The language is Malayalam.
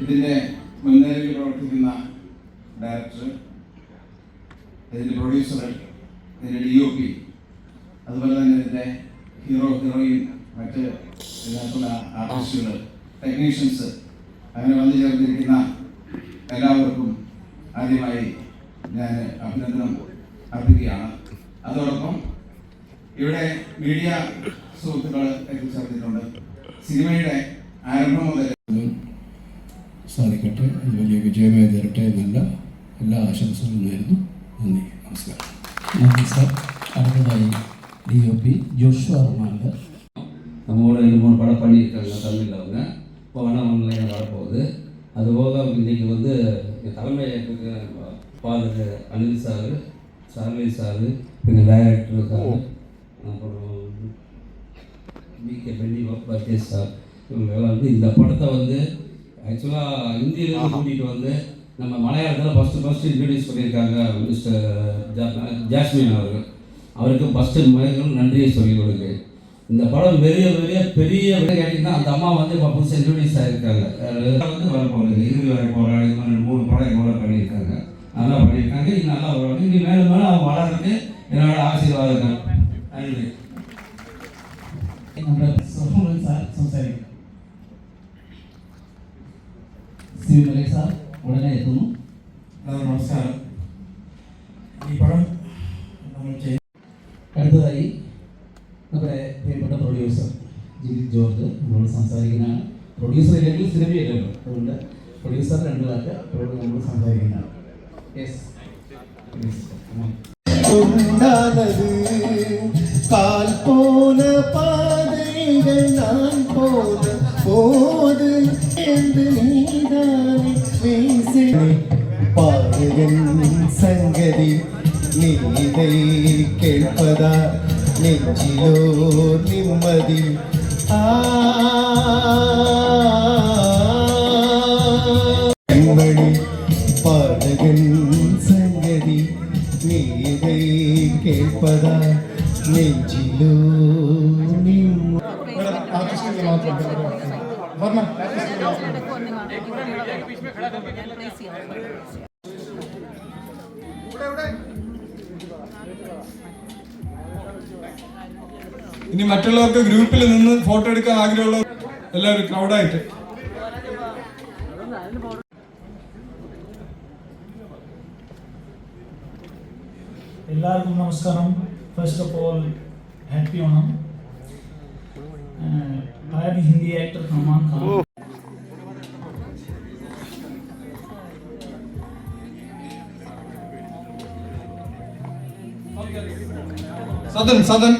ഇതിന്റെ മുൻനിരയിൽ പ്രവർത്തിക്കുന്ന ഡയറക്ടർ ഇതിന്റെ പ്രൊഡ്യൂസർ ഇതിന്റെ ഡി ഒ പി അതുപോലെ തന്നെ ഇതിന്റെ ഹീറോ ഹീറോയിൻ മറ്റ് ആർട്ടിസ്റ്റുകൾ ടെക്നീഷ്യൻസ് അങ്ങനെ വന്നു ചേർന്നിരിക്കുന്ന എല്ലാവർക്കും ആദ്യമായി ഞാൻ അഭിനന്ദനം അർപ്പിക്കുകയാണ്. അതോടൊപ്പം ഇവിടെ മീഡിയ സുഹൃത്തുക്കൾ എത്തിച്ചേർന്നിട്ടുണ്ട് സിനിമയുടെ ആരംഭം മുതൽ സാധിക്കട്ടെ വലിയ വിജയമായി തരട്ടെ എന്നല്ല എല്ലാ ആശംസകളും നേരുന്നു. നന്ദി. നമസ്കാരം. നന്ദി സാർ. അടുത്തതായി டி ஓபி ஜோஷுவா ரமாங்க நம்மளோட ரெண்டு மூணு படம் பண்ணியிருக்காங்க தமிழில் அவங்க இப்போ வேணால் ஒன்லைன் வரப்போகுது அதுபோக இன்றைக்கி வந்து தலைமை father Anil sir Charlie sir பின்ன டைரக்டர் சார் அப்புறம் P K Benny Prakash sir இவங்க வந்து இந்த படத்தை வந்து ஆக்சுவலாக இந்தியிலேருந்து கூட்டிகிட்டு வந்து நம்ம மலையாளத்தில் ஃபஸ்ட்டு ஃபஸ்ட்டு இன்ட்ரடியூஸ் பண்ணியிருக்காங்க மிஸ்டர் ஜாஸ்மின் அவர்கள். அவருக்கு ஃபஸ்ட்டு மகன் நன்றியை சொல்லிக் கொடுங்க. இந்த படம் பெரிய பெரிய பெரிய கேட்டிங்கன்னா அந்த அம்மா வந்து இப்போ புதுசாக இன்ட்ரடியூஸ் ஆகியிருக்காங்க வந்து வர போகிறது இறுதி வர போகிறாங்க இது மாதிரி மூணு படம் எவ்வளோ பண்ணியிருக்காங்க. நல்லா பண்ணியிருக்காங்க. இது நல்லா வருவாங்க இங்கே மேலும் மேலும் அவங்க வளர்றதுக்கு என்னோட ஆசீர்வாதம் நன்றி. சார் சம்சாரி സി വിമലേ സാർ ഉടനെ എത്തുന്നു. നമസ്കാരം. ഈ പടം നമ്മൾ അടുത്തതായി നമ്മുടെ പ്രിയപ്പെട്ട പ്രൊഡ്യൂസർ ജിതിൻ ജോർജ് നമ്മളോട് സംസാരിക്കുന്നതാണ്. പ്രൊഡ്യൂസർ ഇല്ലെങ്കിൽ സിനിമയില്ലല്ലോ അതുകൊണ്ട് പ്രൊഡ്യൂസർ രണ്ടു വാക്ക് അവരോട് നമ്മൾ സംസാരിക്കുന്നതാണ്. യെസ് ഉണ്ടാനത് കാൽ പോന ഞാൻ പോന போது என்று நீதானே வீசி பாடுகன் சங்கதி நீ இதை கேட்பதா? நெஞ்சிலோ நிம்மதி. கண்மணி பாடகன் சங்கதி நீதை கேட்பதா? நெஞ்சிலோ आर्टिस्ट के बात करते हैं वरना ഇനി മറ്റുള്ളവർക്ക് ഗ്രൂപ്പിൽ നിന്ന് ഫോട്ടോ എടുക്കാൻ ആഗ്രഹമുള്ളവർ എല്ലാവരും ക്രൗഡായിട്ട് എല്ലാവർക്കും നമസ്കാരം. First of all happy Onam. Punjabi Hindi actor Salman Khan. सदन सदन।